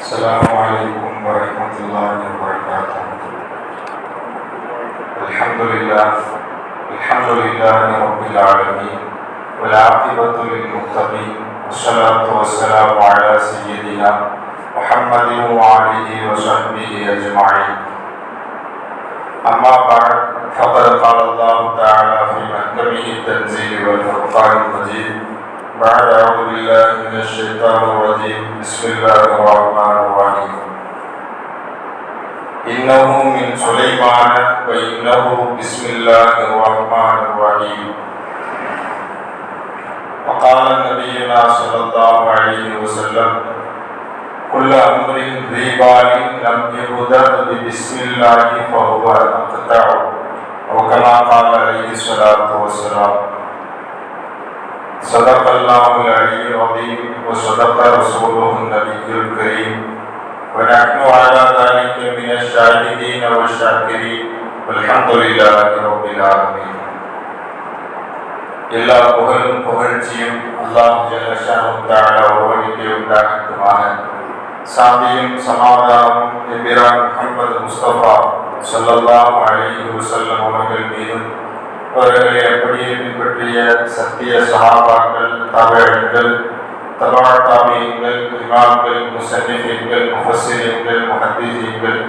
السلام عليكم ورحمة الله وبركاته. الحمد لله الحمد لله رب العالمين والعاقبة للمتقين والصلاة والسلام على سيدنا محمد وآله وصحبه أجمعين. أما بعد فقد قال الله تعالى في محكمه التنزيل والفرقان المجيد بعد أعوذ بالله من الشيطان الرجيم. بسم الله الرحمن الرحيم. إنه من سليمان وإنه بسم الله الرحمن الرحيم. وقال نبينا صلى الله عليه وسلم كل أمر ذي بال لم يبدأ ببسم الله فهو أقطع أو كما قال عليه الصلاة والسلام صدق الله العلي العظيم وصدق رسوله النبي الكريم ونحن على ذلك من الشاهدين والشاكرين والحمد لله رب العالمين எல்லா புகழும் புகழ்ச்சியும் அல்லாஹ் ஜல்லஷானு தஆலா ஒருவனுக்கே உண்டாகட்டுமாக சாந்தியும் சமாதானமும் எம்பிரான் முஹம்மது முஸ்தபா ஸல்லல்லாஹு அலைஹி வஸல்லம் அவர்கள் மீதும் அவர்களை அப்படியே பின்பற்றிய சத்திய சஹாபாக்கள் தவழ்கள் தபா தாபியங்கள் இமாம்கள் முசன்னிஃபின்கள் முஃபஸ்ஸிரீன்கள் முஹத்திஸீன்கள்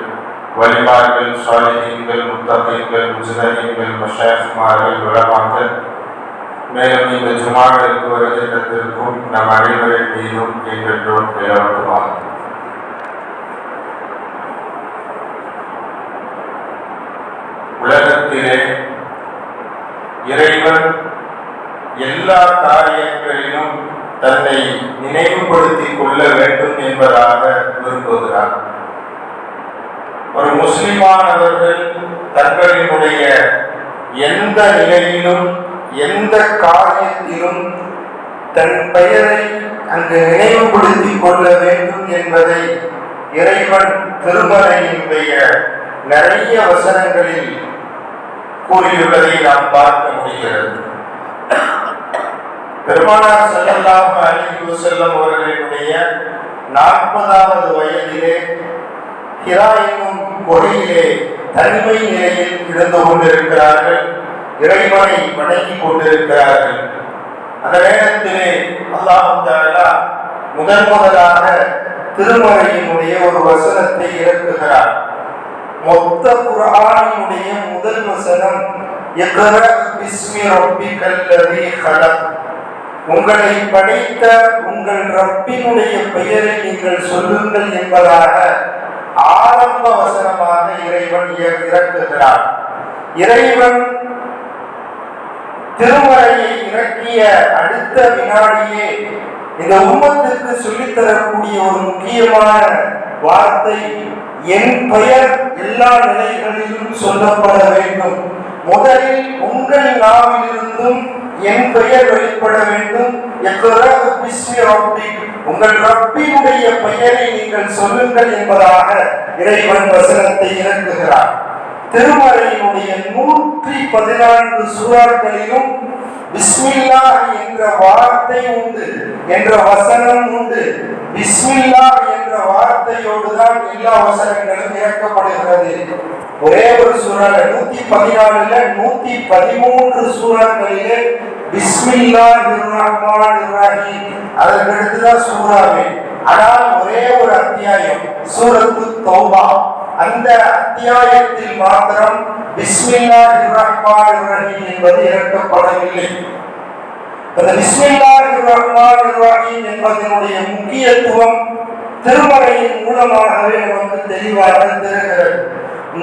வலிமார்கள் சாலிஹீன்கள் முத்தகீன்கள் முஜ்தஹீன்கள் மஷாயிஃப்மார்கள் உலமாக்கள் மேலும் இந்த ஜுமாவிற்கு வருகை தந்திருக்கும் நம் அனைவரின் மீதும் என்றென்றும் நிலவட்டுமாக எல்லா காரியங்களிலும் தன்னை நினைவுபடுத்திக் கொள்ள வேண்டும் என்பதாக விரும்புகிறார் ஒரு முஸ்லிமானவர்கள் தங்களினுடைய எந்த நிலையிலும் எந்த காரியத்திலும் தன் பெயரை அங்கு நினைவுபடுத்திக் கொள்ள வேண்டும் என்பதை இறைவன் திருமலையினுடைய நிறைய வசனங்களில் கூறியுள்ளதை நாம் பார்க்க முடிகிறது. பெருமானார் ஸல்லல்லாஹு அலைஹி செல்லும் அவர்களினுடைய நாற்பதாவது வயதிலே ஹிரா என்னும் கொடியிலே தனிமை நிலையில் இருந்து கொண்டிருக்கிறார்கள். இறைவனை வணங்கிக் கொண்டிருக்கிறார்கள். அந்த நேரத்திலே அல்லாஹு முதன் முதலாக திருமறையினுடைய ஒரு வசனத்தை இறக்குகிறார். மொத்த குரானினுடைய முதல் வசனம் இக்ர பிஸ்மி ரப்பிக்கல் லதீ ஹலக் உங்களை படைத்த உங்கள் ரப்பினுடைய பெயரை நீங்கள் சொல்லுங்கள் என்பதாக ஆரம்ப வசனமாக இறைவன் இறக்குகிறார். இறைவன் திருமறையை இறக்கிய அடுத்த வினாடியே இந்த உம்மத்துக்கு சொல்லித்தரக்கூடிய ஒரு முக்கியமான வார்த்தை என் பெயர் எல்லா நிலைகளிலும் சொல்லப்பட வேண்டும். முதலில் உங்கள் நாவிலிருந்தும் என் பெயர் வெளிப்பட வேண்டும். உங்கள் ரப்பினுடைய பெயரை நீங்கள் சொல்லுங்கள் என்பதாக இறைவன் வசனத்தை இறங்குகிறார் திருமறையினுடைய நூற்றி பதினான்கு சூறாக்களிலும் பிஸ்மில்லா என்ற வார்த்தை உண்டு என்ற வசனம் உண்டு. பிஸ்மில்லா என்ற வார்த்தையோடு தான் எல்லா வசனங்களும் இறக்கப்படுகிறது. ஒரே ஒரு சூறால நூத்தி பதினாலுல நூத்தி பதிமூன்று சூறாக்களிலே பிஸ்மில்லா ரஹ்மான் ரஹீம் அதற்கடுத்துதான் சூறாவே. ஆனால் ஒரே ஒரு அத்தியாயம் சூரத்து தௌபா. அந்த அத்தியாயத்தில் மாத்திரம் பிஸ்மில்லாஹிர் ரஹ்மானிர் ரஹீம் என்பது இறக்கப்படவில்லை. அந்த பிஸ்மில்லாஹிர் ரஹ்மானிர் ரஹீம் என்பதனுடைய முக்கியத்துவம் திருமறையின் மூலமாகவே நமக்கு தெளிவாக தெரிகிறது.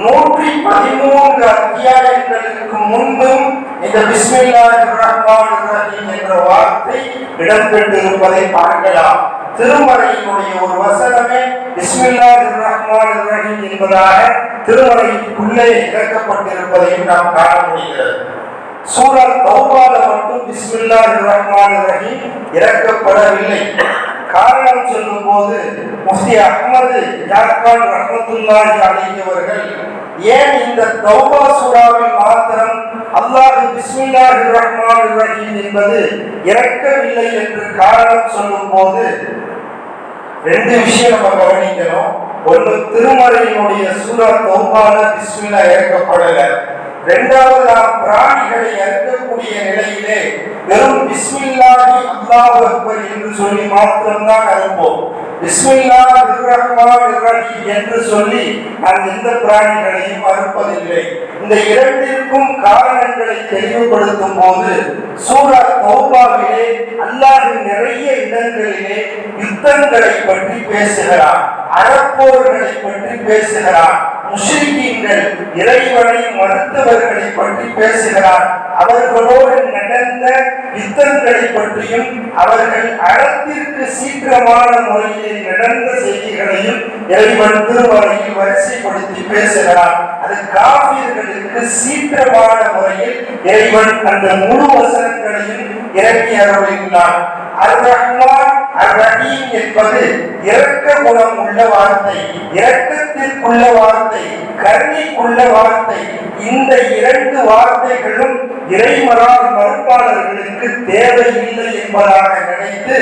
நூற்றி பதிமூன்று அத்தியாயங்களுக்கு முன்பும் இந்த பிஸ்மில்லாஹிர் ரஹ்மானிர் ரஹீம் என்ற வார்த்தை இடம்பெற்றிருப்பதை பார்க்கலாம். திருமறையினுடைய ஒரு வசனமே இஸ்மில்லா ரஹ்மான் ரஹீம் என்பதாக திருமறைக்குள்ளே இறக்கப்பட்டிருப்பதையும் நாம் காண முடிகிறது. சூழல் தௌபால மட்டும் பிஸ்மில்லா ரஹ்மான் ரஹீம் இறக்கப்படவில்லை. காரணம் சொல்லும் போது முஃப்தி அஹ்மது யாக்கான் ரஹமத்துல்லாஹி அலைஹி ஏன் இந்த தௌபா சூராவில் மாத்திரம் அல்லாஹ் பிஸ்மில்லாஹிர் ரஹ்மானிர் ரஹீம் என்பது இறக்கவில்லை என்று காரணம் சொல்லும் போது ரெண்டு விஷயம் நம்ம கவனிக்கணும். ஒண்ணு திருமறையினுடைய சூரா தௌபால பிஸ்மில்லா இறக்கப்படல. ரெண்டாவது நாம் பிராணிகளை அறுக்கக்கூடிய நிலையிலே வெறும் பிஸ்மில்லாஹி அல்லாஹ் அக்பர் என்று சொல்லி மாத்திரம்தான் அறுப்போம். பிஸ்மில்லா ரஹ்மான் ரஹீம் என்று சொல்லி நான் எந்த பிராணிகளையும் அறுப்பதில்லை. இந்த இரண்டிற்கும் காரணங்களை தெளிவுபடுத்தும் போது சூரா தௌபாவிலே அல்லாஹ் நிறைய இடங்களிலே யுத்தங்களை பற்றி பேசுகிறான் அறப்போர்களை பற்றி பேசுகிறான் முஸ்லிம்கள் இறைவனை மருத்துவர்களை பற்றி பேசுகிறார். அவர்களோடு நடந்த யுத்தங்களை பற்றியும் அவர்கள் அறத்திற்கு சீக்கிரமான முறையில் நடந்த செய்திகளையும் இறைவன் திருமலையில் வரிசைப்படுத்தி பேசுகிறார். அது காவியர்களுக்கு சீக்கிரமான முறையில் இறைவன் அந்த முழு வசனங்களையும் இறக்கி அருளினான் அர் ரஹ்மான் ரஹீம் என்பது இரக்க குணம் உள்ள வார்த்தை இரக்கத்திற்குள்ள வார்த்தை கருணைக்குள்ள வார்த்தை. இந்த இரண்டு வார்த்தைகளும் இறைமரால் மறுப்பாளர்களுக்கு தேவையில்லை என்பதாக நினைத்து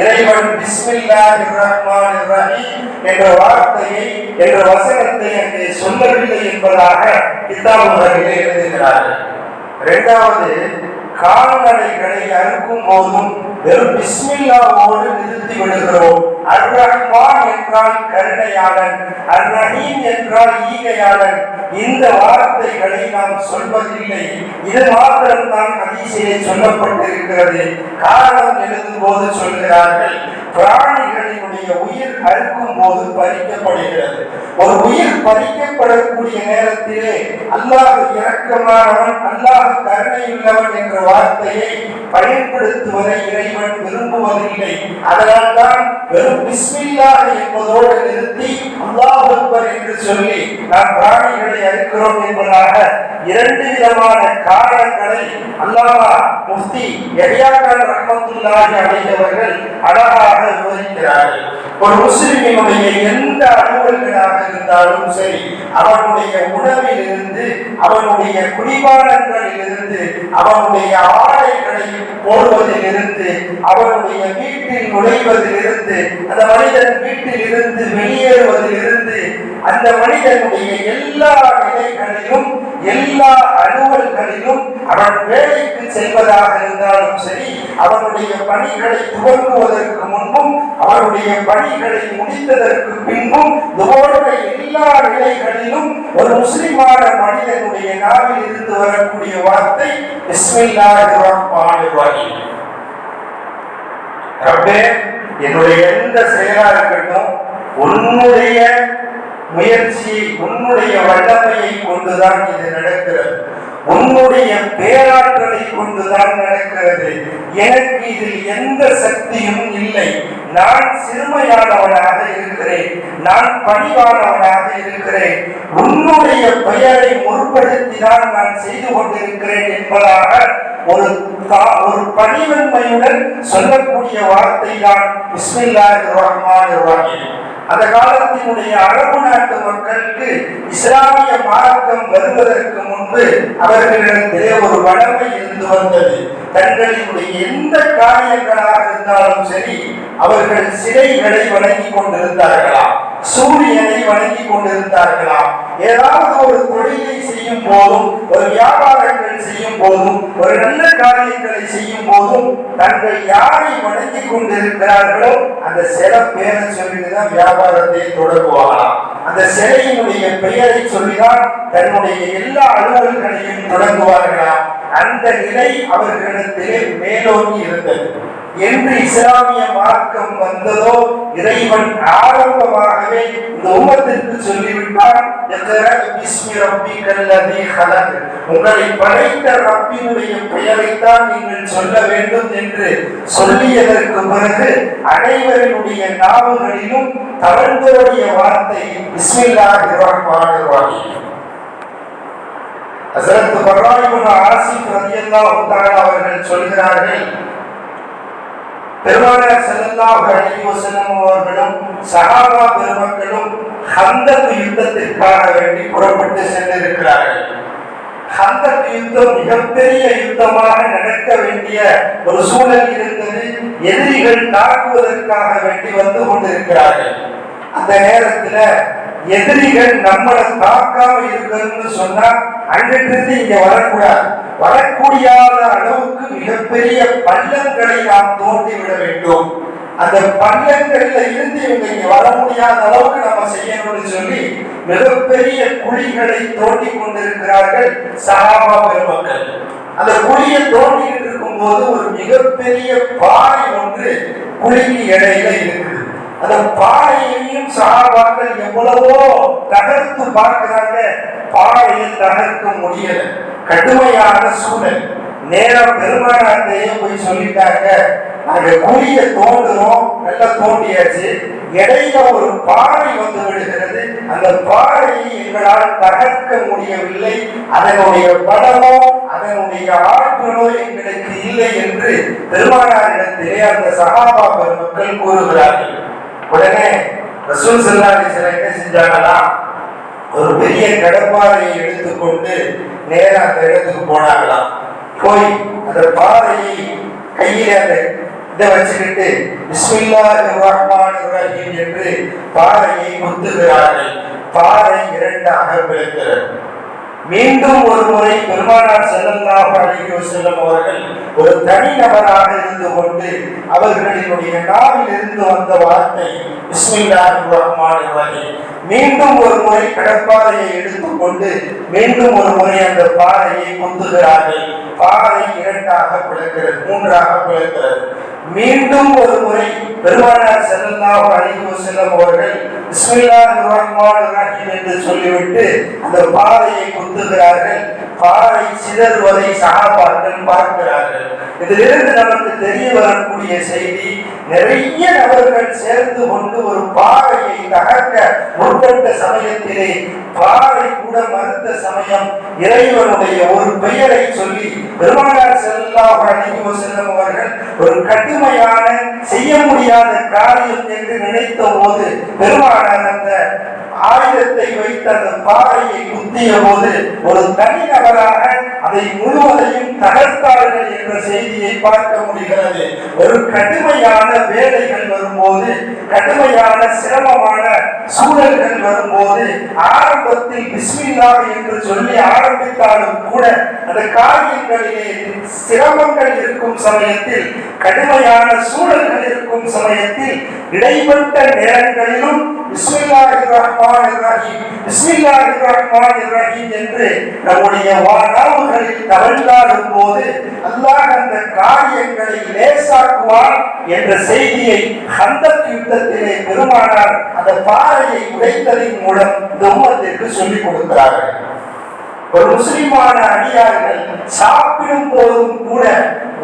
இறைவன் பிஸ்மில்லா ரஹ்மான் ரஹீம் என்ற வார்த்தையை என்ற வசனத்தை அங்கே சொல்லவில்லை என்பதாக கிதாபுகளிலே எழுதுகிறார்கள். இரண்டாவது கால்நடைகளை அறுக்கும் போதும் வெறும் பிஸ்மில்லாவோடு நிறுத்தி விடுகிறோம். அர் ரஹ்மான் என்றால் கருணையாளன் அர் ரஹீம் என்றால் ஈகையாளன். இந்த வார்த்தைகளை நாம் சொல்வதில்லை. இது மாத்திரம்தான் ஹதீஸிலே சொல்லப்பட்டிருக்கிறது. காரணம் எழுதும் போது சொல்கிறார்கள் பிராணிகளினுடைய உயிர் அறுக்கும் போது பறிக்கப்படுகிறது. ஒரு உயிர் பறிக்கப்படக்கூடிய நேரத்திலே அல்லாஹ் இறக்கமானவன் அல்லாஹ் கருணையுள்ளவன் என்ற வார்த்தையை பயன்படுத்துவதை இறைவன் விரும்புவதில்லை அதனால் தான் வெறும் பிஸ்மில்லா என்பதோடு நிறுத்தி அல்லாஹ் அக்பர் என்று சொல்லி நாம் பிராணிகளை அறுக்கிறோம் என்பதாக இரண்டு விதமான காரணங்களை அல்லாமா முஃப்தி யஹ்யாக்கான் ரஹமத்துல்லாஹி அடைந்தவர்கள் அழகாக விவரிக்கிறார்கள். ஒரு முஸ்லிமினுடைய எந்த அலுவல்களாக இருந்தாலும் சரி அவனுடைய உணவில் இருந்து அவனுடைய குடிபானங்களில் இருந்து அவனுடைய ஆடைகளை போடுவதில் இருந்து அவனுடைய வீட்டில் நுழைவதில் இருந்து அந்த மனிதன் வீட்டில் இருந்து வெளியேறுவதில் இருந்து அந்த மனிதனுடைய எல்லா நிலைகளிலும் எல்லா அலுவல்களிலும் அவன் வேலைக்கு செல்வதாக இருந்தாலும் சரி அவனுடைய பணிகளை துவங்குவதற்கு முன்பும் அவனுடைய பணிகளை முடித்ததற்கு பின்பும் இதுபோன்ற எல்லா நிலைகளிலும் ஒரு முஸ்லிமான மனிதனுடைய நாவில் இருந்து வரக்கூடிய வார்த்தை பிஸ்மில்லாஹிர் ரஹீம். ரப்பே என்னுடைய எந்த செயலா இருக்கட்டும் உன்னுடைய முயற்சி உன்னுடைய வல்லமையை கொண்டுதான் இது நடக்கிறது. உன்னுடைய பேராற்றலை கொண்டுதான் நடக்கிறது. எனக்கு இதில் எந்த சக்தியும் இல்லை. நான் சிறுமையானவனாக இருக்கிறேன். நான் பணிவானவனாக இருக்கிறேன். உன்னுடைய பெயரை முற்படுத்திதான் நான் செய்து கொண்டிருக்கிறேன் என்பதாக ஒரு தா- ஒரு பணிவன்மையுடன் சொல்லக்கூடிய வார்த்தை தான் பிஸ்மில்லாஹிர் ரஹ்மானிர் ரஹீம் அந்த காலத்தினுடைய அரபு நாட்டு மக்களுக்கு இஸ்லாமிய மார்க்கம் வருவதற்கு முன்பு அவர்களிடத்திலே ஒரு வளமை இருந்து வந்தது. தங்களினுடைய எந்த காரியங்களாக இருந்தாலும் சரி அவர்கள் சிலைகளை வணங்கி கொண்டிருந்தார்களா சூரியனை வணங்கி கொண்டிருந்தார்களாம். ஏதாவது ஒரு தொழிலை செய்யும் போதும் ஒரு வியாபாரங்கள் செய்யும் போதும் ஒரு நல்ல காரியங்களை செய்யும் போதும் தங்கள் யாரை வணங்கி கொண்டிருக்கிறார்களோ அந்த சில பேரை சொல்லிதான் வியாபாரத்தை தொடங்குவாங்களாம் அந்த சிலையினுடைய பெயரை சொல்லிதான் தன்னுடைய எல்லா அலுவல்களையும் தொடங்குவார்களாம். அந்த நிலை அவர்களிடத்திலே மேலோங்கி இருந்தது. என்று இஸ்லாமிய மார்க்கம் வந்ததோ இறைவன் ஆரம்பமாகவே இந்த உமத்திற்கு சொல்லிவிட்டான் உங்களை படைத்த ரப்பினுடைய பெயரைத்தான் நீங்கள் சொல்ல வேண்டும் என்று சொல்லியதற்கு பிறகு அனைவருடைய நாவுகளிலும் தவழ்ந்தோடைய வார்த்தை பிஸ்மில்லாஹிர் ரஹ்மானிர் ரஹீம். அசரத்து பர்ராய் ஆசிப் ரலியல்லாஹு தஆலா அவர்கள் சொல்கிறார்கள் பெருமானார் ஸல்லல்லாஹு அலைஹி வஸல்லம் அவர்களும் சஹாபா பெருமக்களும் ஹந்தக் யுத்தத்திற்காக வேண்டி புறப்பட்டு சென்றிருக்கிறார்கள். ஹந்தக் யுத்தம் மிகப்பெரிய யுத்தமாக நடக்க வேண்டிய ஒரு சூழல் இருந்தது. எதிரிகள் தாக்குவதற்காக வேண்டி வந்து கொண்டிருக்கிறார்கள். அந்த நேரத்துல எதிரிகள் நம்மளை தாக்காம இருக்கணும்னு சொன்னா அங்கிட்டிருந்து இங்க வரக்கூடாது. வரக்கூடியாத அளவுக்கு மிகப்பெரிய பள்ளங்களை நாம் தோண்டி விட வேண்டும். அந்த பள்ளங்கள்ல இருந்து இவங்க இங்க வர முடியாத அளவுக்கு நம்ம செய்யணும்னு சொல்லி மிகப்பெரிய குழிகளை தோண்டி கொண்டிருக்கிறார்கள் சகாபா பெருமக்கள். அந்த குழியை தோண்டிக்கிட்டு இருக்கும்போது ஒரு மிகப்பெரிய பாறை ஒன்று குழிக்கு இடையில இருக்குது. அந்த பாறையையும் சாவார்கள் எவ்வளவோ தகர்த்து பார்க்கிறாங்க பாறையை தகர்க்க முடியல. கடுமையான சூழல். நேரம் பெருமானார்த்தையே போய் சொல்லிட்டாங்க. நாங்க குழிய தோண்டுறோம். நல்லா தோண்டியாச்சு. இடையில ஒரு பாறை வந்து விடுகிறது. அந்த பாறையை எங்களால் தகர்க்க முடியவில்லை. அதனுடைய பலமோ அதனுடைய ஆற்றலோ எங்களுக்கு இல்லை என்று பெருமானாரிடத்திலே அந்த சகாபா பெருமக்கள் கூறுகிறார்கள். உடனே ரசூல் செல்லாடி சில என்ன செஞ்சாங்கன்னா ஒரு பெரிய கடப்பாறையை எடுத்துக்கொண்டு நேராக அந்த இடத்துக்கு போனாங்களாம். போய் அந்த பாறையை கையில அந்த இதை வச்சுக்கிட்டு பிஸ்மில்லாஹிர் ரஹ்மானிர் ரஹீம் என்று பாறையை குத்துகிறார்கள். பாறை இரண்டாக பிரிக்கிறது மீண்டும் ஒரு முறை பெருமானார் ஸல்லல்லாஹு அலைஹி செல்லும் அவர்கள் ஒரு தனிநபராக இருந்து கொண்டு அவர்களினுடைய நாவில் இருந்து வந்த வார்த்தை பிஸ்மில்லாஹிர் ரஹீம். மீண்டும் ஒரு முறை கடற்பாறையை எடுத்துக்கொண்டு மீண்டும் ஒரு முறை அந்த பாறையை குத்துகிறார்கள் பாறை இரண்டாக பிளக்கிறது மூன்றாக பிளக்கிறது. மீண்டும் ஒரு முறை பெருமானார் ஸல்லல்லாஹு அலைஹி செல்லும் அவர்கள் என்று சொல்லிவிட்டு அந்த பாதையை குத்துகிறார்கள். பாறை சிதறுவதை சகாபாக்கள் பார்க்கிறார்கள். இதிலிருந்து நமக்கு தெரிய வரக்கூடிய செய்தி நிறைய நபர்கள் சேர்ந்து கொண்டு ஒரு பாறையை தகர்க்க முற்பட்ட சமயத்திலே பாறை கூட மறுத்த சமயம் இறைவனுடைய ஒரு பெயரை சொல்லி பெருமானார் செல்லா அலைஹி செல்லும் அவர்கள் ஒரு கடுமையான செய்ய முடியாத காரியம் என்று நினைத்த போது பெருமானார் அந்த ஆயுதத்தை வைத்த அந்த பாறையை குத்திய போது ஒரு தனிநபராக அதை முழுவதையும் தகர்த்தார்கள் என்ற செய்தியை பார்க்க முடிகிறது. ஒரு கடுமையான வேலைகள் வரும்போது கடுமையான சிரமமான சூழல்கள் வரும்போது ஆரம்பத்தில் பிஸ்மில்லா என்று சொல்லி ஆரம்பித்தாலும் கூட அந்த காரியங்களிலே சிரமங்கள் இருக்கும் சமயத்தில் கடுமையான சூழல்கள் இருக்கும் சமயத்தில் இடைப்பட்ட நேரங்களிலும் பிஸ்மில்லாஹிர் ரஹ்மானிர் ரஹீம் பிஸ்மில்லாஹிர் ரஹ்மானிர் ரஹீம் என்று நம்முடைய வாழ்நாள்களில் தவழ்ந்தாடும் போது அல்லாஹ் அந்த காரியங்களை லேசாக்குவான் என்ற செய்தியை ஹந்தக் யுத்தத்திலே பெருமானார் அந்த பாறையை உடைத்ததின் மூலம் இந்த உம்மத்திற்கு சொல்லிக் கொடுக்கிறார்கள். ஒரு முஸ்லிமான அடியார்கள் சாப்பிடும் போதும் கூட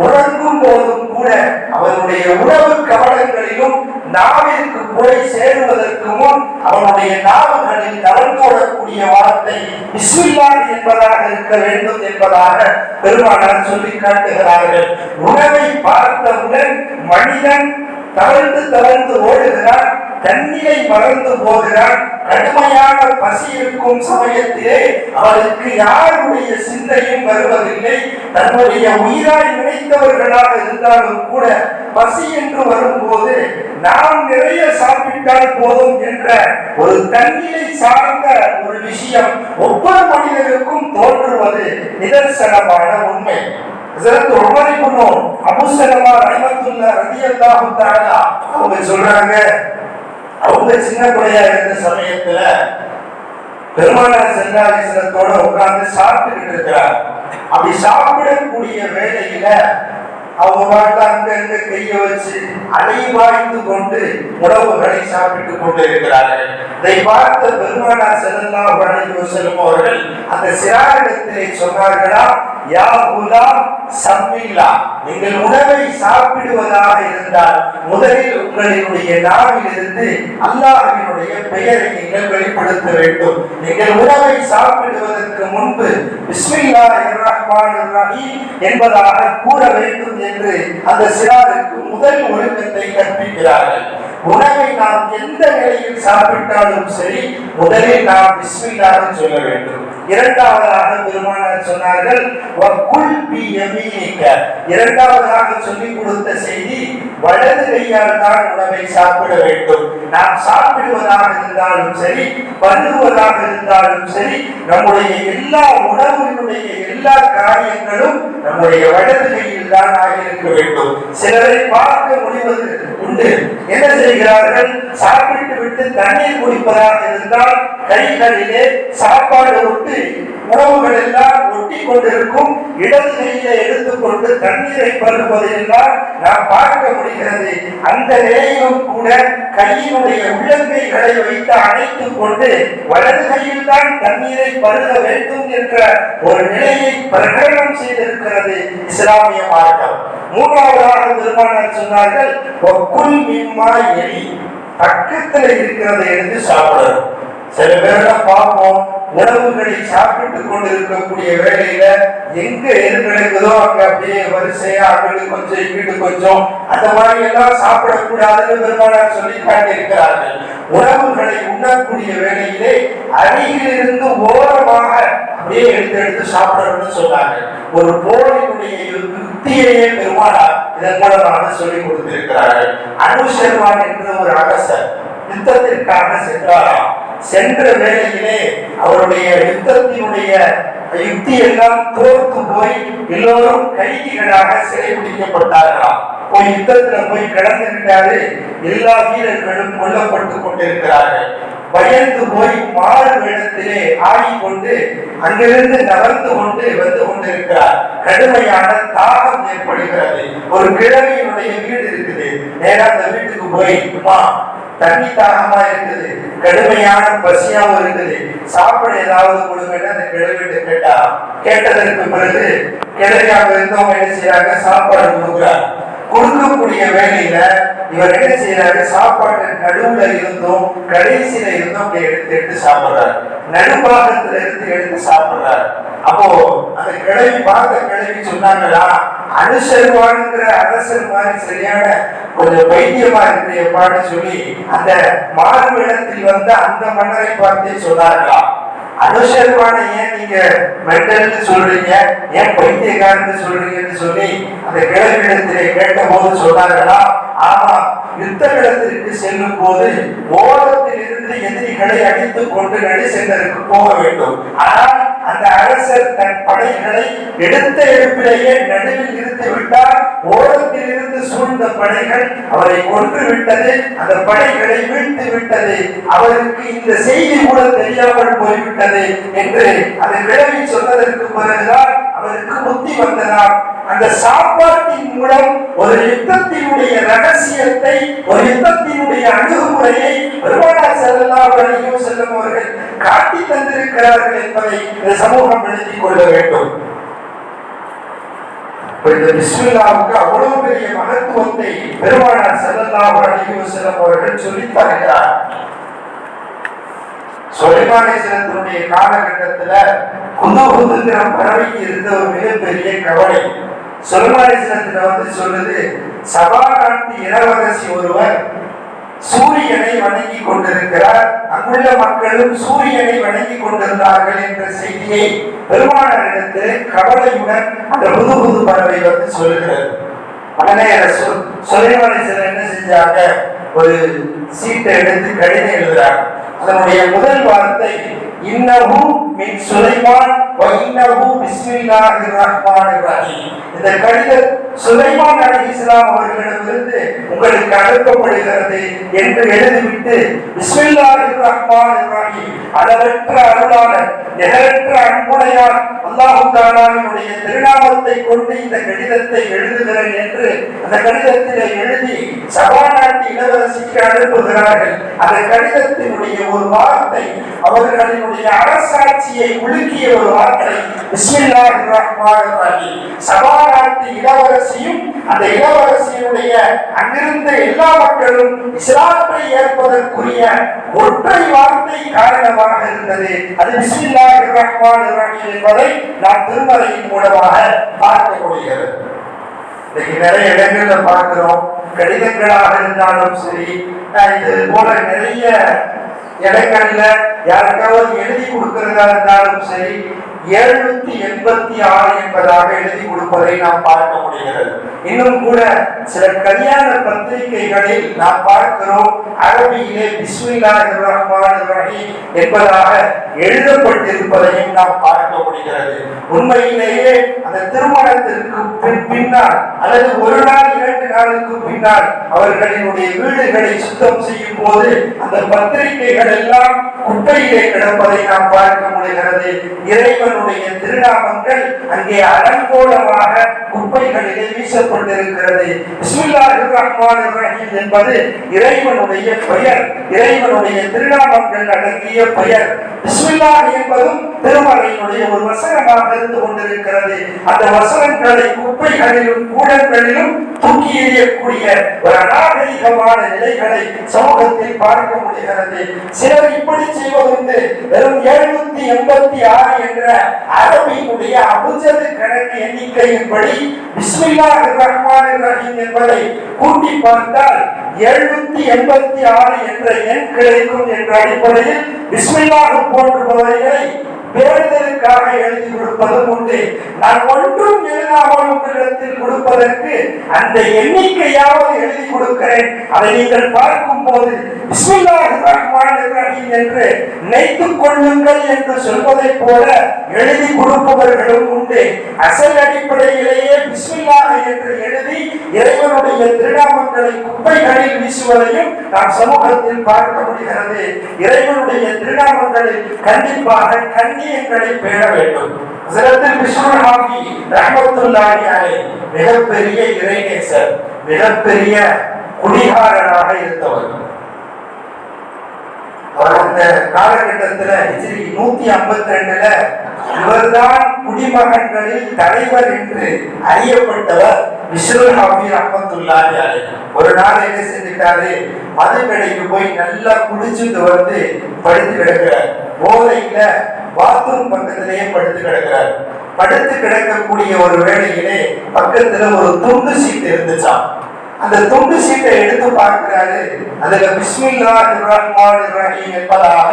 உறங்கும் போதும் கூட அவனுடைய உணவு கவனங்களிலும் நாவிற்கு போய் சேருவதற்கு முன் அவனுடைய நாவுகளில் கலந்தோடக்கூடிய வார்த்தை பிஸ்மில்லாஹ் என்பதாக இருக்க வேண்டும் என்பதாக பெருமானார் சொல்லி காட்டுகிறார்கள். உணவை பார்த்தவுடன் மனிதன் தளர்ந்து தளர்ந்து ஓடுகிறான். தண்ணீரை மறந்து போகிறான் கடுமையான பசி இருக்கும் சமயத்திலே அவளுக்கு யாருடைய சிந்தையும் வருவதில்லை. தன்னுடைய உயிராய் நினைத்தவர்களாக இருந்தாலும் கூட பசி என்று வரும்போது நாம் நிறைய சாப்பிட்டால் போதும் என்ற ஒரு தண்ணீரை சார்ந்த ஒரு விஷயம் ஒவ்வொரு மனிதருக்கும் தோன்றுவது நிதர்சனமான உண்மை. Hazrat Umar ibn Abu Salama ரஹ்மத்துல்லாஹி அவங்க சொல்றாங்க அவங்க சின்ன பிள்ளையா இருந்த சமயத்துல பெருமானார் செல்லாலிசனத்தோட உட்கார்ந்து சாப்பிட்டுக்கிட்டு இருக்கிறார். அப்படி சாப்பிடக்கூடிய வேளையில அவங்க பாட்டு அங்க அங்க கைய வச்சு அலைவாய்ந்து கொண்டு உணவுகளை சாப்பிட்டு கொண்டு இருக்கிறார்கள். இதை பார்த்த பெருமானார் செல்லா அலைஹி செல்லும் அவர்கள் அந்த சிறாரிடத்திலே சொன்னார்களா யா குலாம் சம்மில்லா நீங்கள் உணவை சாப்பிடுவதாக இருந்தால் முதலில் உங்களினுடைய நாவிலிருந்து அல்லாஹினுடைய பெயரை நீங்கள் வெளிப்படுத்த வேண்டும். நீங்கள் உணவை சாப்பிடுவதற்கு முன்பு பிஸ்மில்லா ரஹ்மானிர் ரஹீம் என்பதாக கூற வேண்டும் என்று அந்த சிறாருக்கு முதல் ஒழுக்கத்தை கற்பிக்கிறார்கள். உணவை நாம் எந்த நிலையில் சாப்பிட்டாலும் சரி முதலில் நாம் பிஸ்மில்லாஹ் சொல்ல வேண்டும். இரண்டாவதாக பெருமானார் சொன்னார்கள் வக்குல் பி இரண்டாவதாக சொல்லிக் கொடுத்த செய்தி வலது கையால் தான் உணவை சாப்பிட வேண்டும். நாம் சாப்பிடுவதாக இருந்தாலும் சரி பண்ணுவதாக இருந்தாலும் சரி நம்முடைய எல்லா உணவினுடைய எல்லா காரியங்களும் நம்முடைய வலது கையில் தான் ஆகியிருக்க வேண்டும். சிலரை பார்க்க முடிவது உண்டு என்ன செய்கிறார்கள்? சாப்பிட்டு விட்டு தண்ணீர் குடிப்பதாக இருந்தால் கைகளிலே சாப்பாடு விட்டு உணவுகள் எல்லாம் ஒட்டி கொண்டிருக்கும். இடது கையில எடுத்துக்கொண்டு தண்ணீரை பருகுவதெல்லாம் நாம் பார்க்க முடிகிறது. அந்த நிலையிலும் கூட கையினுடைய உள்ளங்கைகளை வைத்து அணைத்துக் கொண்டு வலது கையில் தான் தண்ணீரை பருக வேண்டும் என்ற ஒரு நிலையை பிரகடனம் செய்திருக்கிறது இஸ்லாமிய மார்க்கம். மூன்றாவதாக பெருமானார் சொன்னார்கள் "வக்குல் எலி பக்கத்துல இருக்கிறதை எடுத்து சாப்பிடணும். சில பேரெல்லாம் பார்ப்போம் உணவுகளை சாப்பிட்டு கொண்டு இருக்கக்கூடிய வேலையில எங்க எது கிடைக்குதோ அங்க அப்படியே வரிசையா அங்கிட்டு கொஞ்சம் இங்கிட்டு கொஞ்சம் அந்த மாதிரி எல்லாம் சாப்பிடக்கூடாதுன்னு பெருமானார் சொல்லி காட்டியிருக்கிறார்கள். உணவுகளை உண்ணக்கூடிய வேலையிலே அருகிலிருந்து ஓரமாக அப்படியே எடுத்து எடுத்து சாப்பிடணும்னு சொன்னாங்க. ஒரு போரினுடைய யுக்தியையே பெருமானார் இதன் மூலமாக சொல்லி கொடுத்திருக்கிறார்கள். அனுஷர்வான் என்ற ஒரு அரசர். யுத்தத்திற்காக சென்றாராம். சென்ற வேளையிலே அவருடைய யுத்தத்தினுடைய யுக்தி எல்லாம் தோற்று போய் எல்லோரும் கைதிகளாக சிறை பிடிக்கப்பட்டார்களாம். போய் யுத்தத்துல போய் கிடந்து எல்லா வீரர்களும் கொல்லப்பட்டு கொண்டிருக்கிறார்கள். பயந்து போய் மாறு வேடத்திலே ஆடிக்கொண்டு அங்கிருந்து நகர்ந்து கொண்டு வந்து கொண்டிருக்கிறார். கடுமையான தாகம் ஏற்படுகிறது. ஒரு கிழவியினுடைய வீடு இருக்குது. நேரா அந்த வீட்டுக்கு போய் அம்மா தண்ணி தாகமா இருக்குது. கடுமையான பசியாவும் இருக்குது. சாப்பிட ஏதாவது கொடுங்கன்னு அந்த கிழவிட்டு கேட்டா கேட்டதற்கு பிறகு கிழவியாக இருந்தவங்க என்ன செய்யறாங்க சாப்பாடு கொடுக்குறாங்க கொடுக்கக்கூடிய வேலையில இவர் என்ன செய்யறாரு சாப்பாட்டு நடுவுல இருந்தும் கடைசியில இருந்தும் அப்படி எடுத்து எடுத்து சாப்பிடுறாரு. நடுப்பாகத்துல இருந்து எடுத்து சாப்பிடுறாரு. அப்போ அந்த கிழவி பார்த்த கிழவி சொன்னாங்களா அனுசருவானுங்கிற அரசர் மாதிரி சரியான கொஞ்சம் பைத்தியமா இருக்கிறப்பான்னு சொல்லி அந்த மாறுவேடத்தில் வந்த அந்த மன்னரை பார்த்தே சொன்னார்களா அனுசரமான ஏன் நீங்க மென்டல்னு சொல்றீங்க? ஏன் பைத்தியக்காரன் சொல்றீங்கன்னு சொல்லி அந்த கிழக்கிடத்திலே கேட்ட போது சொன்னார்களா? ஆமா யுத்த கிடத்திற்கு செல்லும் போது ஓரத்தில் இருந்து எதிரிகளை அடித்துக் கொண்டு நடிசென்றருக்கு போக வேண்டும். ஆனால் அந்த அரசர் தன் படைகளை எடுத்த எடுப்பிலேயே நடுவில் இருந்து விட்டார். ஓரத்தில் இருந்து சூழ்ந்த படைகள் அவரை கொன்று விட்டது. அந்த படைகளை வீழ்த்து விட்டது. அவருக்கு இந்த செய்தி கூட தெரியாமல் போய்விட்டது என்று அதை விளைவி சொன்னதற்கு பிறகுதான் அவருக்கு புத்தி வந்ததால் அந்த சாப்பாட்டின் மூலம் ஒரு யுத்தத்தினுடைய ரகசியத்தை ஒரு யுத்தத்தினுடைய அணுகுமுறையை பெருமானார் செல்லலாம் அலைஹி செல்லும் அவர்கள் காட்டி தந்திருக்கிறார்கள் என்பதை இந்த சமூகம் எழுதி கொள்ள வேண்டும். இந்த பிஸ்மில்லாவுக்கு அவ்வளவு பெரிய மகத்துவத்தை பெருமானார் செல்லலாம் அலைஹி செல்லும் அவர்கள் சொல்லி தருகிறார். சுலைமானேஸ்வரத்தினுடைய காலகட்டத்துல குந்தகுந்துங்கிற பறவைக்கு இருந்த ஒரு மிகப்பெரிய கவலை. சுலைமானேஸ்வரத்துல வந்து சொல்லுது சபாநாட்டு இளவரசி ஒருவர் சூரியனை வணங்கி கொண்டிருக்கிறார். அங்குள்ள மக்களும் சூரியனை வணங்கி கொண்டிருந்தார்கள் என்ற செய்தியை பெருமானரிடத்தில் கவலையுடன் அந்த புது புது பறவை வந்து சொல்லுகிறது. உடனே சுலைமானேஸ்வரர் என்ன செஞ்சாங்க? ஒரு சீட்டை எடுத்து கடிதம் எழுதுறாங்க. அதனுடைய முதல் வார்த்தை இன்னஹு மின் சுலைமான் வ இன்னஹு பிஸ்மில்லாஹிர் ரஹ்மானிர் ரஹீம். இந்த கடிதம் சுலைமான் அலைஹிஸ்ஸலாம் அவர்களிடமிருந்து உங்களுக்கு அனுப்பப்படுகிறது என்று எழுதிவிட்டு பிஸ்மில்லாஹிர் ரஹ்மானிர் ரஹீம். அளவற்ற அருளாளர் நிகரற்ற அன்புடையார் அல்லாஹு தாலாவினுடைய திருநாமத்தை கொண்டு இந்த கடிதத்தை எழுதுகிறேன் என்று அந்த கடிதத்திலே எழுதி சபாநாட்டு இளவரசிக்கு அனுப்புகிறார்கள். அந்த கடிதத்தினுடைய ஒரு வார்த்தை அவர்களினுடைய அரசாட்சியை உலுக்கிய ஒரு வார்த்தை பிஸ்மில்லாஹிர் ரஹீம். சபா நாட்டு இளவரசியும் அந்த இளவரசியினுடைய அங்கிருந்த எல்லா மக்களும் இஸ்லாத்தை ஏற்பதற்குரிய ஒற்றை வார்த்தை காரணமாக இருந்தது. அது பிஸ்மில்லாஹிர் ரஹ்மான் ரஹீம் என்பதை நாம் திருமலையின் மூலமாக பார்க்க முடிகிறது. இன்னைக்கு நிறைய இடங்கள்ல பார்க்கிறோம். கடிதங்களாக இருந்தாலும் சரி இது போல நிறைய இடங்கள்ல யாருக்காவது எழுதி கொடுக்கிறதா இருந்தாலும் சரி எழுநூத்தி எண்பத்தி ஆறு என்பதாக எழுதி கொடுப்பதை நாம் பார்க்க முடிகிறது. இன்னும் கூட சில கல்யாண பத்திரிகைகளில் நாம் பார்க்கிறோம் அரபியிலே என்பதாக எழுதப்பட்டிருப்பதையும் நாம் பார்க்க முடிகிறது. உண்மையிலேயே அந்த திருமணத்திற்கு பின் பின்னால் அல்லது ஒரு நாள் இரண்டு நாளுக்கு பின்னால் அவர்களினுடைய வீடுகளை சுத்தம் செய்யும் போது அந்த பத்திரிகைகள் எல்லாம் குப்பையிலே கிடப்பதை நாம் பார்க்க முடிகிறது. இறைவன் இறைவனுடைய திருநாமங்கள் அங்கே அலங்கோலமாக குப்பைகளிலே வீசப்பட்டிருக்கிறது. பிஸ்மில்லாஹிர் ரஹீம் என்பது இறைவனுடைய பெயர் இறைவனுடைய திருநாமங்கள் அடங்கிய பெயர். பிஸ்மில்லாஹ் என்பதும் திருமலையினுடைய ஒரு வசனமாக இருந்து கொண்டிருக்கிறது. அந்த வசனங்களை குப்பைகளிலும் கூடங்களிலும் தூக்கி எறியக்கூடிய ஒரு அநாகரிகமான நிலைகளை சமூகத்தில் பார்க்க முடிகிறது. சிலர் இப்படி செய்வதுண்டு. வெறும் எழுநூத்தி எண்பத்தி ஆறு என்ற அரபியினுடைய அபுஜது கணக்கு எண்ணிக்கையின்படி பிஸ்மில்லாஹிர் ரஹ்மானிர் ரஹீம் என்பதை கூட்டி பார்த்தால் எழுநூத்தி எண்பத்தி ஆறு என்ற எண் கிடைக்கும் என்ற அடிப்படையில் பிஸ்மில்லாஹ் போன்றுபவைகளை வேண்டுதலுக்காக எழுதி கொடுப்பதும் உண்டு. நான் ஒன்றும் எழுதாமல் உங்களிடத்தில் கொடுப்பதற்கு அந்த எண்ணிக்கையாவது எழுதி கொடுக்கிறேன். அதை நீங்கள் பார்க்கும் போது என்று நினைத்துக் கொள்ளுங்கள் என்று சொல்வதை போல எழுதி கொடுப்பவர்களும் உண்டு. அசல் அடிப்படையிலேயே பிஸ்மில்லாக என்று எழுதி இறைவனுடைய திருநாமங்களை குப்பைகளில் வீசுவதையும் நாம் சமூகத்தில் பார்க்க முடிகிறது. இறைவனுடைய திருநாமங்களில் கண்டிப்பாக கண் கண்ணியங்களை பேண வேண்டும். சிலத்தில் விஷ்ணு ஹாபி ரஹமத்துல்லாஹி அலைஹி மிகப்பெரிய இறைநேசர் மிகப்பெரிய குடிகாரனாக இருந்தவர். அவர் அந்த காலகட்டத்துல ஹிஜ்ரி நூத்தி ஐம்பத்தி ரெண்டுல இவர்தான் குடிமகன்களில் தலைவர் என்று அறியப்பட்டவர் விஷ்ணு ஹாபி ரஹமத்துல்லாஹி ஒரு நாள் என்ன செஞ்சுட்டாரு? மது கடைக்கு போய் நல்லா குடிச்சுட்டு வந்து படுத்து கிடக்கிறார். போதையில பாத்ரூம் பக்கத்திலேயே படுத்து கிடக்கிறார். படுத்து கிடக்கக்கூடிய ஒரு வேளையிலே பக்கத்துல ஒரு துண்டு சீட் இருந்துச்சாம் அந்த துண்டு சீட்டை எடுத்து பார்க்கிறாரு. அதுல பிஸ்மில்லா ரஹ்மானிர் ரஹீம் என்பதாக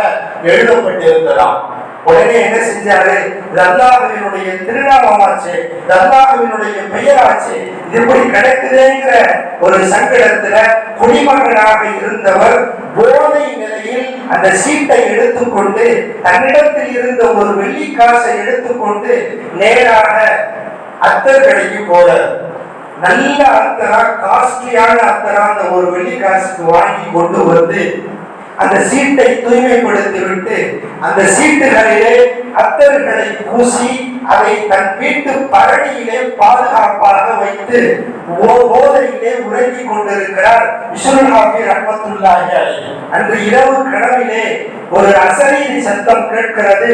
எழுதப்பட்டிருந்ததாம். உடனே என்ன செஞ்சாரு? இது அல்லாஹ்வினுடைய திருநாமமாச்சு இது அல்லாஹ்வினுடைய பெயராச்சு இது இப்படி கிடக்குதேங்கிற ஒரு சங்கடத்துல குடிமகனாக இருந்தவர் போதை நிலையில் அந்த சீட்டை எடுத்துக்கொண்டு தன்னிடத்தில் இருந்த ஒரு வெள்ளி காசை எடுத்துக்கொண்டு நேராக அத்தர் கடைக்கு போறார் நல்ல அத்தரா காஸ்ட்லியான அத்தரா அந்த ஒரு வெள்ளி காசுக்கு வாங்கி கொண்டு வந்து அந்த சீட்டை தூய்மைப்படுத்தி விட்டு அந்த சீட்டுகளிலே அத்தர்களை பூசி அதை தன் வீட்டு பரணியிலே பாதுகாப்பாக வைத்து ஓ- போதையிலே உறங்கிக் கொண்டிருக்கிறார். விஸ்வநாபி ஹாபி அன்று இரவு கனவிலே ஒரு அசரீரி சத்தம் கேட்கிறது.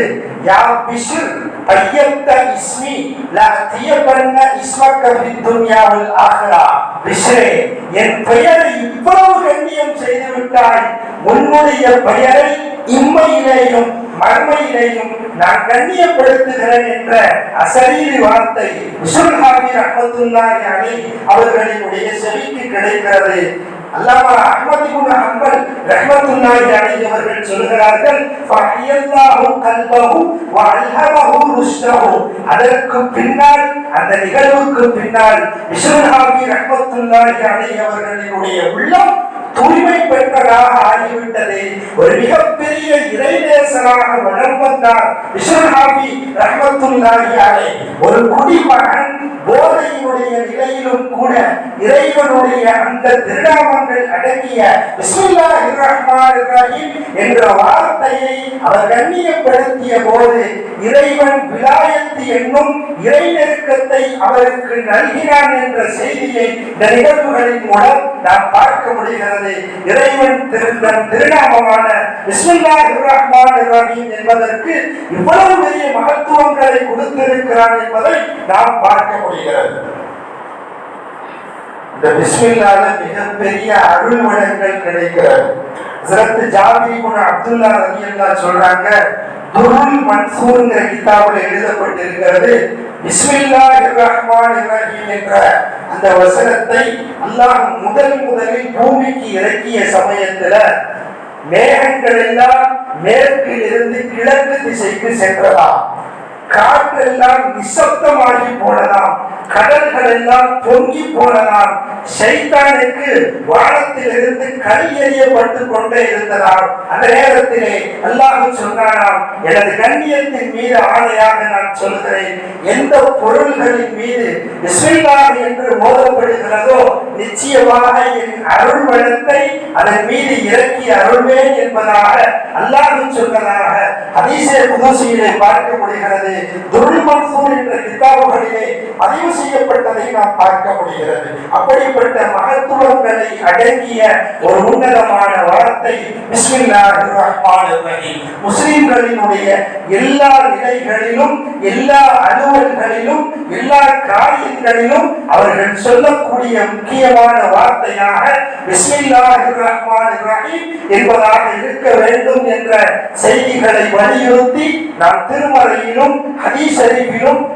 யா பிஷ்ர் பையத்த இஸ்மி லா தியபன்ன இஸ்மக்க ஃபித் துன்யா வல் ஆখিরা என் பெயரை இவ்வளவு கண்ணியம் செய்து விட்டாய். உன்னுடைய பெயரை இம்மையிலேயும் மர்மையிலேயும் நான் கண்ணியப்படுத்துகிறேன் என்ற அசரீரி வார்த்தை அவர்களினுடைய செவிக்கு கிடைக்கிறது. அல்லாமா அஹ்மத் இப்னு ஹம்பல் ரஹ்மத்துல்லாஹி அலைஹி அவர்கள் சொல்கிறார்கள் ஃபஹியல்லாஹு கல்பஹு வ அல்ஹமஹு ருஷ்தஹு அதற்கு பின்னால் அந்த நிகழ்வுக்கு பின்னால் விஸ்வநாபி ரஹ்மத்துல்லாஹி அலைஹி அவர்களினுடைய உள்ளம் தூய்மை பெற்றதாக ஆகிவிட்டது. ஒரு மிகப்பெரிய இறைநேசராக வளர்வந்தார் விஸ்வநாபி ரஹ்மத்துல்லாஹி ஒரு குடிமகன் போதையினுடைய நிலையிலும் கூட இறைவனுடைய அந்த திருடாமங்கள் அடங்கிய விஸ்வல்லா ரஹ்மானிர் ரஹீம் என்ற வார்த்தையை அவர் கண்ணியப்படுத்திய போது இறைவன் விலாயத்து என்னும் இறை நெருக்கத்தை அவருக்கு நல்கினான் என்ற செய்தியை இந்த நிகழ்வுகளின் மூலம் நாம் பார்க்க முடிகிறது. இறைவன் திருந்தன் திருநாமமான பிஸ்மில்லாஹிர் ரஹ்மானிர் என்பதற்கு இவ்வளவு பெரிய மகத்துவங்களை கொடுத்திருக்கிறான் என்பதை நாம் பார்க்க முடிகிறது. இந்த பிஸ்மில்லால மிகப்பெரிய அருள் வளங்கள் கிடைக்கிறது. ஹஸ்ரத் ஜாபி இப்னு அப்துல்லா ரலியல்லாஹு சொல்றாங்க துருல் மன்சூர்ங்கிற கிதாபில் எழுதப்பட்டிருக்கிறது. பிஸ்மில்லாஹிர் ரஹ்மானிர் ரஹீம் என்ற அந்த வசனத்தை அல்லாஹ் முதல் முதலில் பூமிக்கு இறக்கிய சமயத்துல மேகங்கள் எல்லாம் மேற்கில் இருந்து கிழக்கு திசைக்கு சென்றதாம். காற்றெல்லாம் நிசப்தமாகி போடலாம் கடல்கள் எல்லாம் பொங்கி போனதாம் சைத்தானுக்கு வானத்திலிருந்து கல் எறியப்பட்டு கொண்டே இருந்ததால் அந்த நேரத்திலே அல்லாஹ் சொன்னாராம் எனது கண்ணியத்தின் மீது ஆணையாக நான் சொல்கிறேன் எந்த பொருள்களின் மீது என்று மோதப்படுகிறதோ நிச்சயமாக என் அருள் வளத்தை அதன் மீது இறக்கி அருள்வேன் என்பதாக அல்லாஹ் சொன்னதாக ஹதீஸே புதுசியிலே பார்க்க முடிகிறது துருள் மன்சூர் என்ற கிதாபுகளிலே பதிவு செய்யப்பட்டதை நாம் பார்க்க முடிகிறது அப்படிப்பட்ட மகத்துவங்களை அடங்கிய ஒரு உன்னதமான வார்த்தை முஸ்லிம்களினுடைய எல்லா நிலைகளிலும் எல்லா அலுவல்களிலும் எல்லா காரியங்களிலும் அவர்கள் சொல்லக்கூடிய முக்கிய முக்கியமான வார்த்தையாக பிஸ்மில்லாஹிர் என்பதாக இருக்க வேண்டும் என்ற செய்திகளை வலியுறுத்தி நாம் திருமறையிலும் ஹதீஸ்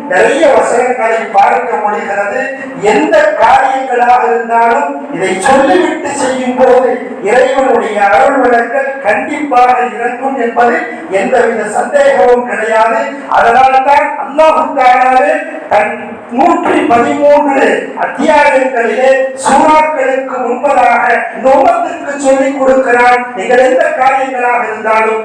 நிறைய வசனங்களை பார்க்க முடிகிறது. எந்த காரியங்களாக இருந்தாலும் இதை சொல்லிவிட்டு செய்யும் போது இறைவனுடைய அருள் விளக்கல் கண்டிப்பாக இறங்கும் என்பது எந்தவித சந்தேகமும் கிடையாது. அதனால் தான் அல்லாஹு தன் நூற்றி பதிமூன்று அத்தியாயங்களிலே சூறாக்களுக்கு முன்பதாக இந்த சொல்லிக் கொடுக்கிறான். நீங்கள் எந்த காரியங்களாக இருந்தாலும்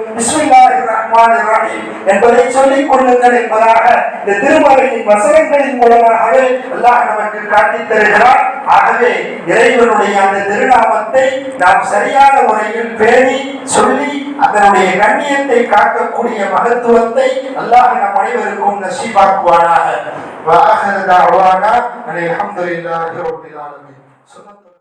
என்பதை சொல்லிக் கொள்ளுங்கள் என்பதாக இந்த திருமறையின் வசனங்களின் மூலமாகவே அல்லாஹ் நமக்கு காட்டித் தருகிறார் ஆகவே இறைவனுடைய அந்த திருநாமத்தை நாம் சரியான முறையில் பேணி சொல்லி அதனுடைய கண்ணியத்தை காக்கக்கூடிய மகத்துவத்தை அல்லாஹ் நம் அனைவருக்கும் நசீபாக்குவானாக. வாஹர் தாவானா ரப்பில் ஆலமீன்.